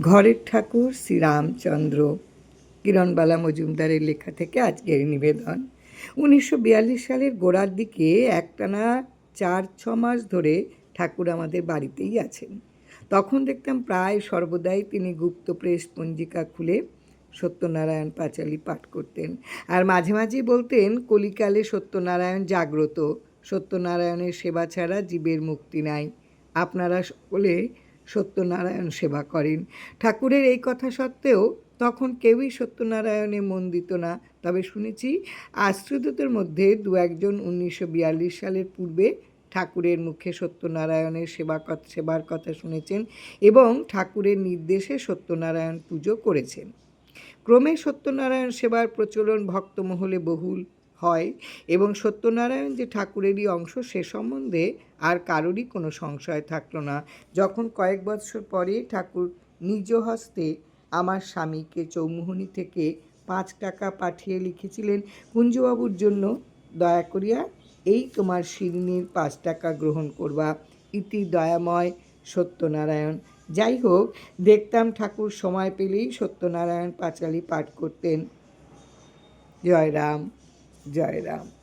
ঘরের ঠাকুর শ্রীরামচন্দ্র। কিরণবালা মজুমদারের লেখা থেকে আজকের নিবেদন। উনিশশো বিয়াল্লিশ সালের গোড়ার দিকে একটানা চার, ছ মাস ধরে ঠাকুর আমাদের বাড়িতেই আছেন। তখন দেখতাম প্রায় সর্বদাই তিনি গুপ্ত প্রেস পঞ্জিকা খুলে সত্যনারায়ণ পাঁচালী পাঠ করতেন। আর মাঝে মাঝেই বলতেন, কলিকালে সত্যনারায়ণ জাগ্রত। সত্যনারায়ণের সেবা ছাড়া জীবের মুক্তি নাই। আপনারা সকলে সত্যনারায়ণ সেবা করেন। ঠাকুরের এই কথা সত্ত্বেও তখন কেউই সত্যনারায়ণে মন দিত না। তবে শুনেছি আশ্রিতদের মধ্যে দু একজন উনিশশো বিয়াল্লিশ সালের পূর্বে ঠাকুরের মুখে সত্যনারায়ণের সেবা সেবার কথা শুনেছেন এবং ঠাকুরের নির্দেশে সত্যনারায়ণ পুজো করেছেন। ক্রমে সত্যনারায়ণ সেবার প্রচলন ভক্তমহলে বহুল। হয় এবং সত্যনারায়ণ যে ঠাকুরেরই অংশ সে সম্বন্ধে আর কারোরই কোনো সংশয় থাকল না। যখন কয়েক বছর পরে ঠাকুর নিজ হস্তে আমার স্বামীকে চৌমুহনী থেকে পাঁচ টাকা পাঠিয়ে লিখেছিলেন, কুঞ্জবাবুর জন্য দয়া করিয়া এই তোমার শিরিনীর পাঁচ টাকা গ্রহণ করবা। ইতি দয়াময় সত্যনারায়ণ। যাই হোক, দেখতাম ঠাকুর সময় পেলেই সত্যনারায়ণ পাঁচালি পাঠ করতেন। জয় Jai Ram.